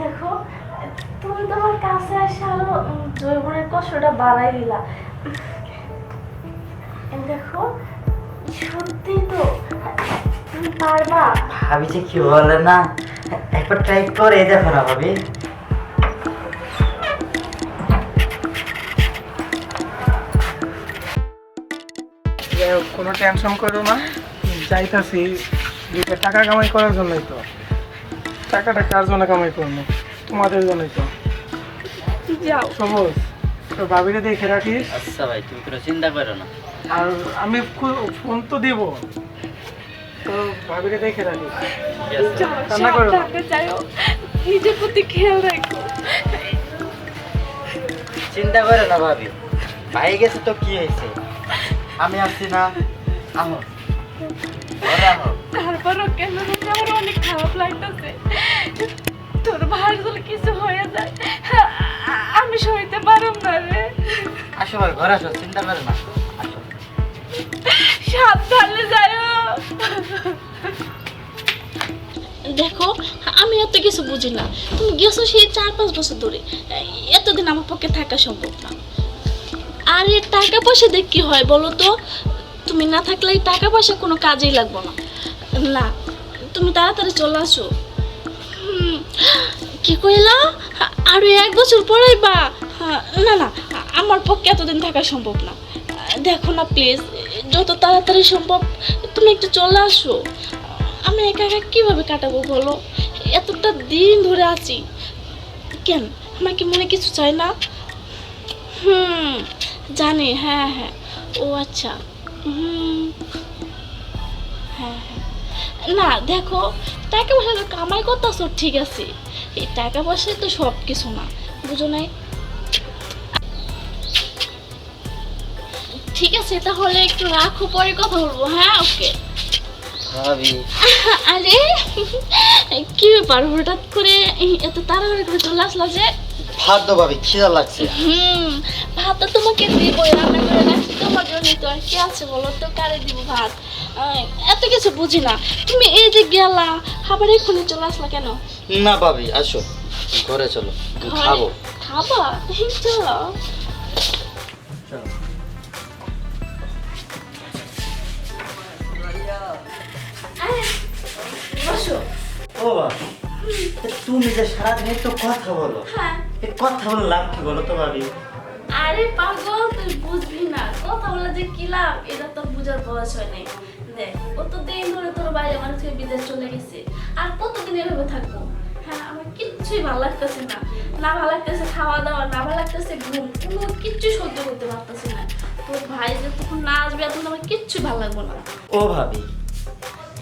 দেখো তুমি তোমার কাছে এসে আরও জৈবনের কষ্টটা বাড়াই দিলা। দেখো সত্যি তো তুমি পারবা। ভাবি যে কি বলে না একবার ট্রাই করে দেখো না ভাবি। কোনো টেনশন করো না। যাইতাছি দুইটা টাকা কামাই করার জন্যই তো। টাকাটা কার জন্য কামাই করব? তোমাদের জন্যই তো। যাও। সবুজ তো ভাবিরে দেখে রাখিস। আচ্ছা ভাই তুমি কোনো চিন্তা করো না। আর আমি ফোন তো দিব। তো ভাবিরে দেখে রাখিস। কান্না করো না। নিজের প্রতি খেয়াল রাখো। চিন্তা করো না ভাবি। ভাই গেছে তো কি হয়েছে? আমি আসছি না। আমো ঘরে আমো তারপরও কেন জানি আমার অনেক খারাপ লাগতেছে? তোর ভাই যদি কিছু হয়ে যায় আমি সইতে পারব না রে। আসো ভাই ঘরে আসো চিন্তা করো না। আসো। সাবধানে যাও দেখো আমি এত কিছু বুঝি না। তুমি গেছো সেই চার পাঁচ বছর ধরে। এতদিন আমার পক্ষে থাকা সম্ভব না। আর এর টাকা পয়সা দেখ কি হয় বলো তো? তুমি না থাকলে এই টাকা পয়সা কোনো কাজেই লাগবো না। না, তুমি তাড়াতাড়ি চলে আসো। কি কইলা? আরও এক বছর পরেই বা না না, আমার পক্ষে এতদিন থাকা সম্ভব না। দেখো না প্লিজ যত তাড়াতাড়ি সম্ভব তুমি একটু চলে আসো। আমি একা একা কীভাবে কাটাবো বলো? এতটা দিন ধরে আছি। কেন, আমার কি মনে কিছু চাই না? হুম, জানি হ্যাঁ হ্যাঁ। ও আচ্ছা। হ্যাঁ হ্যাঁ। না দেখো টাকা পয়সা তো কামাই করতেছো ঠিক আছে। এই টাকা পয়সায় তো সব কিছু না বুঝো নাই? ঠিক আছে তাহলে একটু রাখো পরে কথা বলব হ্যাঁ ওকে? আরে কি ব্যাপার হঠাৎ করে এত তাড়াহুড়ি করে চলে আসলো যে? ভাত ভাবি খিদা লাগছে। হুম ভাত তো তোমাকে দিবই রান্না করে তো আর আছে বলো তো? কারে দিব ভাত? এত কিছু বুঝি না। তুমি এই যে গেলা আবার এক্ষুনি চলে আসলা কেন? না ভাবি আসো। ঘরে চলো খাব। খাবা? চলো। চলো বসো। ও তুমি যে সারাদিন একটু কথা বলো। হ্যাঁ। কথা বলে লাভ কি বলো তো ভাবি? আরে পাগল তুই বুঝবি না। কথা বলে যে কি লাভ? এটা তো বুঝার বয়স হয় নাই। দেখ কতদিন ধরে তোর বাইরে মানুষ বিদেশ চলে গেছে? আর কতদিন এভাবে থাকব? হ্যাঁ আমার কিচ্ছুই ভালো লাগতেছে না। না ভালো লাগতেছে খাওয়া দাওয়া না ভালো লাগতেছে ঘুম। কোনো কিচ্ছু সহ্য করতে পারতেছি না। তোর ভাই যে তখন না আসবে তখন আমার কিচ্ছু ভালো লাগবে না। ও ভাবি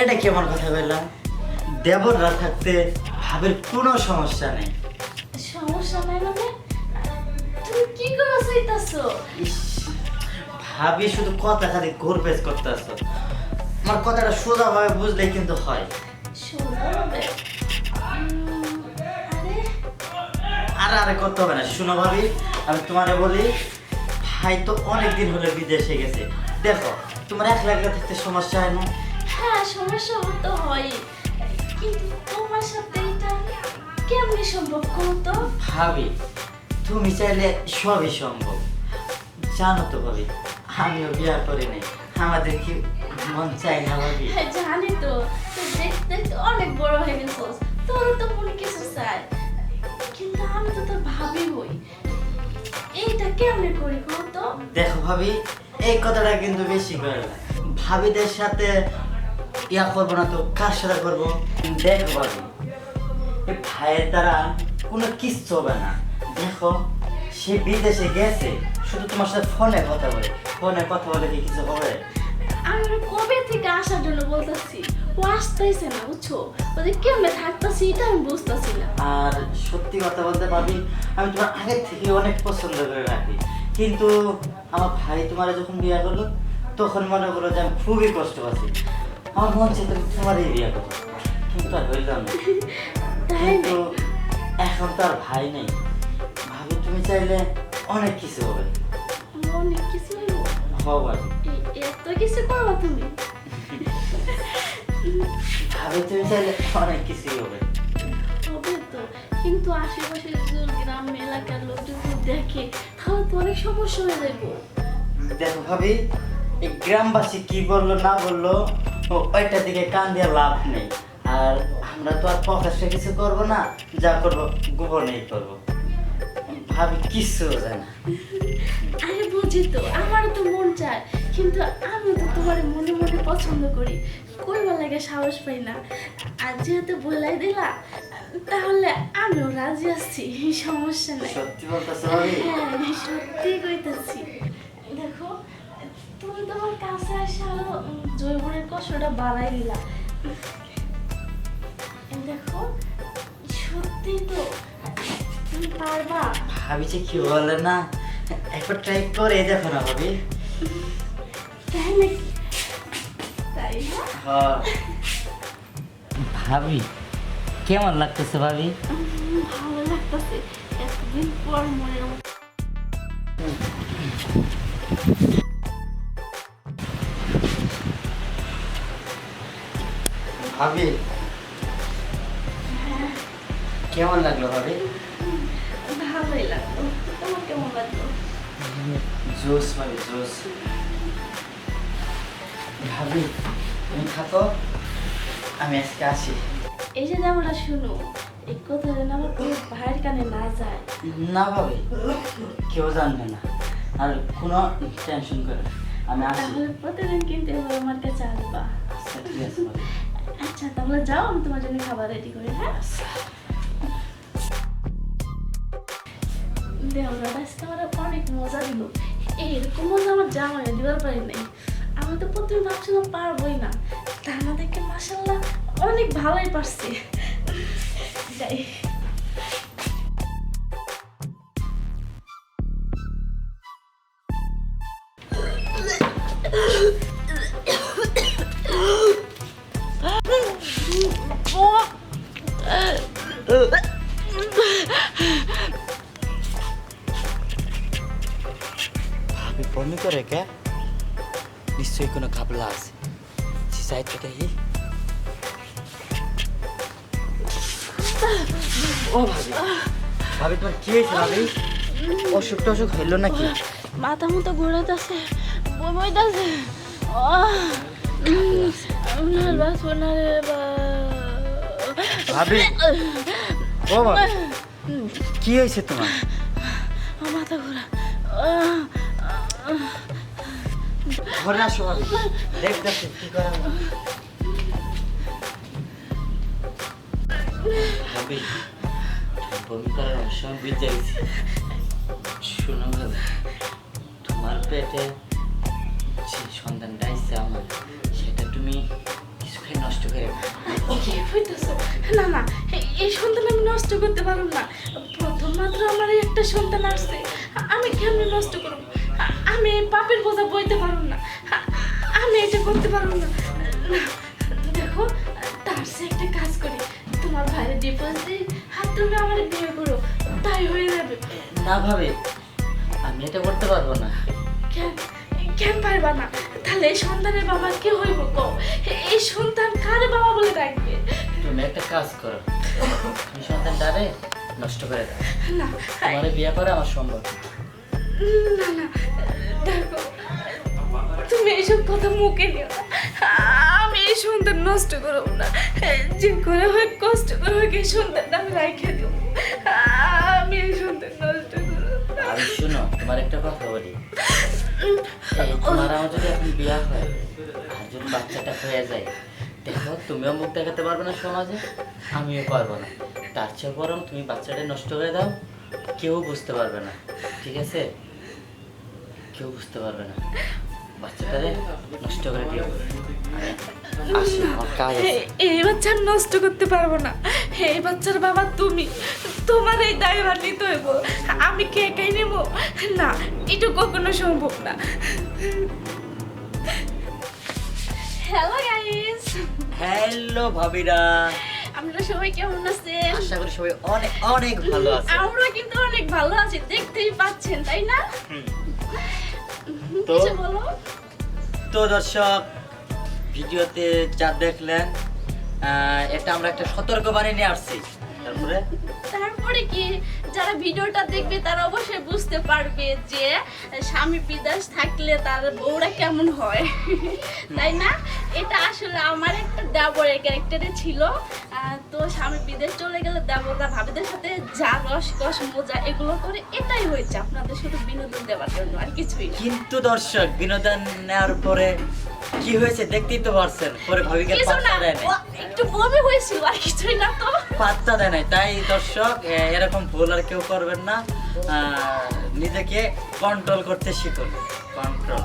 এটা কেমন কথা বললাম দেবররা থাকতে ভাবের কোনো সমস্যা নেই। সমস্যা নাই মানে? তুমি কি করে? চাইতেছো ভাবি শুধু কথা খালি ঘুরপেচ করতে আসো আমার কথাটা সোজা ভাবে বুঝলে কিন্তু হয়। আরে? আর করতে হবে না। শুনো ভাবি আমি তোমারে বলি ভাই তো অনেক দিন হলে বিদেশে গেছে। দেখো তোমার একলা একলা থাকতে সমস্যা হয় না? হ্যাঁ সমস্যা তো হয়। কিন্তু তোমার সাথে এটা কেমনি সম্ভব করতো ভাবি তুমি চাইলে সবই সম্ভব। জানো তো ভাবি আমিও বিয়া করি নাই। আমাদের কি মন চাই না ভাবি? হ্যাঁ জানি তো। দেখতে অনেক বড় হয়ে গেছিস তোর তো মনে কিছু চাই। কিন্তু আমি তো তোর ভাবি হই। এইটা কেমনে করি করতো দেখো ভাবি এই কথাটা কিন্তু বেশি করে না। ভাবিদের সাথে ইয়া করব না তো কার সাথে করব? দেখো ভাবি। এই ভাইয়ের দ্বারা কোনো কিচ্ছু হবে না। দেখো সে বিদেশে গেছে শুধু তোমার সাথে ফোনে কথা বলে। ফোনে কথা বলে কি কিছু হবে? আমি কবে থেকে আসার জন্য বলতেছি? ও আসতেছে না বুঝছ? ওদের কেমনে থাকতেছি? এটা আমি বুঝতেছি না। আর সত্যি কথা বলতে পারবি আমি তোমার আগের থেকে অনেক পছন্দ করে রাখি। কিন্তু আমার ভাই তোমার যখন বিয়ে করল তখন মনে করো যে আমি খুবই কষ্ট পাচ্ছি। আমার মন চাই তুমি তোমারই বিয়ে করো কিন্তু আর হইলাম না। তাই এখন তো আর ভাই নেই। ভাবি তুমি চাইলে অনেক কিছু হবে। অনেক কিছু হবার এত কিছু করবা তুমি? ভাবি তুমি চাইলে অনেক কিছুই হবে। তো কিন্তু আশেপাশে গ্রাম এলাকার লোক দেখে তাহলে তো অনেক সমস্যা হয়ে যাবে দেখো ভাবি এই গ্রামবাসী কি বলল না বলল ওইটার দিকে কান দিয়ে লাভ নেই। আর আমরা তো আর প্রকাশ্যে কিছু করব না যা করব গোপনেই করব। ভাবি কিচ্ছু জানে না। আরে বুঝি তো আমারও তো মন চায় কিন্তু আমি তো তোমার মনে মনে পছন্দ করি। কইবার লাগে সাহস পাই না। আর যেহেতু বলাই দিলা তাহলে আমিও রাজি আছি সমস্যা নাই। সত্যি বলতেছো ভাবি? হ্যাঁ সত্যি কইতাছি। দেখো তুমি তোমার কাছে আসে জৈবনের কষ্টটা বাড়াই দিলা। দেখো সত্যি তো তুমি পারবা। ভাবি যে কি বলে না একবার ট্রাই করে দেখো না ভাবি। তাই নাকি তাই না? হ্যাঁ। ভাবি কেমন লাগতেছে ভাবি? ভালো লাগতেছে এতদিন পর মতো। ভাবি কেমন লাগল ভাবি? ভালোই লাগল। তোমার কেমন লাগল? জোস ভাবি জোস ভাবি তুমি থাকো। আমি আজকে আসি। এই যে যেমন শুনো এই কথা যেন আমার কোনো ভাইয়ের কানে না যায়। না ভাবি কেউ জানবে না। আর কোনো টেনশন করে আমি আসি। প্রতিদিন কিন্তু এবার আমার কাছে আসবা। আচ্ছা ঠিক আছে আচ্ছা তাহলে যাও আমি তোমার জন্য খাবার রেডি করি হ্যাঁ? দেওরা আজকে আমার অনেক মজা দিল। এরকম মজা আমার জামাই দিবার পারি নাই। আমি তো প্রথমে ভাবছিলাম পারবোই না। তা না দেখে মাসাল্লাহ অনেক ভালোই পারছে। যাই। ভাবি বমি করে কে নিশ্চয়ই কোনো ঘাবলা আছে সাইডটা দেখি ও ভাবি ভাবি তোমার কি হয়েছে ভাবি অসুখ টসুখ হইল নাকি মাথা মতো ঘোরাতেছে বইতাছে নার্ভাস না রে বা ভাবি ও ভাবি কি হয়েছে তোমার মাথা ঘোরা ঘরে আসো দেখতেছি কি করা। বমি করার সময় বুঝে গেছি। শোনো তোমার পেটে যে সন্তানটা আসছে আমার, সেটা তুমি কিছু খাই নষ্ট করে না না, এই সন্তান আমি নষ্ট করতে পারব না। প্রথম মাত্র আমার একটা সন্তান আসছে। আমি কেমনে নষ্ট করব? আমি এই পাপের বোঝা বইতে পারব না। আমি এটা করতে পারব না। দেখো তার সে একটা কাজ করি। তোমার ভাইয়ের ডিভোর্স দিই আর তুমি আমার বিয়ে করো। তাই হয়ে যাবে। না ভাবে আমি এটা করতে পারব না। কেন? কেন পারবা না? তাহলে এই সন্তানের বাবা কে হইব কও? এই সন্তান কার বাবা বলে ডাকবে? তুমি একটা কাজ করো। তুমি সন্তানটারে নষ্ট করে দাও। না তোমার বিয়ে করে আমার সম্ভব না। না না দেখো তুমি এইসব কথা মুখে নিও আমি এই সন্তান নষ্ট করব না। যে করে হোক কষ্ট করে হোক এই সন্তানটা আমি রাখে দেব। আমি এই সন্তান নষ্ট করব না। আমি শুনো তোমার একটা কথা বলি। তোমার আমার যদি এখন বিয়া হয় আর যদি বাচ্চাটা হয়ে যায় দেখো তুমিও মুখ দেখাতে পারবে না সমাজে। আমিও পারব না। তার চেয়ে বরং তুমি বাচ্চাটা নষ্ট করে দাও কেউ বুঝতে পারবে না। ঠিক আছে? কেউ বুঝতে পারবে না। বাচ্চাটারে নষ্ট করে দিও। আমি আসি আমার কাজ আছে। এই বাচ্চা নষ্ট করতে পারব না। এই বাচ্চার বাবা তুমি। তোমার এই দায়ভার নিতে হইব। আমি কে একাই নেব? না এটা কখনো সম্ভব না। হ্যালো গাইস হ্যালো ভাবিরা। আমরা সবাই কেমন আছেন? আশা করি সবাই অনেক অনেক ভালো আছে আমরা কিন্তু অনেক ভালো আছি। দেখতেই পাচ্ছেন তাই না? তো? তো দর্শক ভিডিওতে যা দেখলেন এটা আমরা একটা সতর্ক বাণী নিয়ে আসছি। তারপরে? তারপরে কি? যারা ভিডিওটা দেখবে তারা অবশ্যই বুঝতে পারবে যে স্বামী বিদেশ থাকলে তার বউরা কেমন হয়। তাই না? এটা আসলে আমার একটা দেবরের ক্যারেক্টারে ছিল। তো স্বামী বিদেশ চলে গেলে দেবররা ভাবিদের সাথে যা রস কস মজা এগুলো করে এটাই হয়েছে আপনাদের শুধু বিনোদন দেওয়ার জন্য আর কিছুই না। কিন্তু দর্শক বিনোদন নেওয়ার পরে কি হয়েছে দেখতেই তো পারছেন পরে ভাবিকে না পাত্তা দেয় নাই। একটু বমি হয়েছিল আর কিছুই না তো। পাত্তা দেয় নাই। তাই দর্শক এরকম ভুল আর কেউ করবেন না। নিজেকে কন্ট্রোল করতে শিখুন। কন্ট্রোল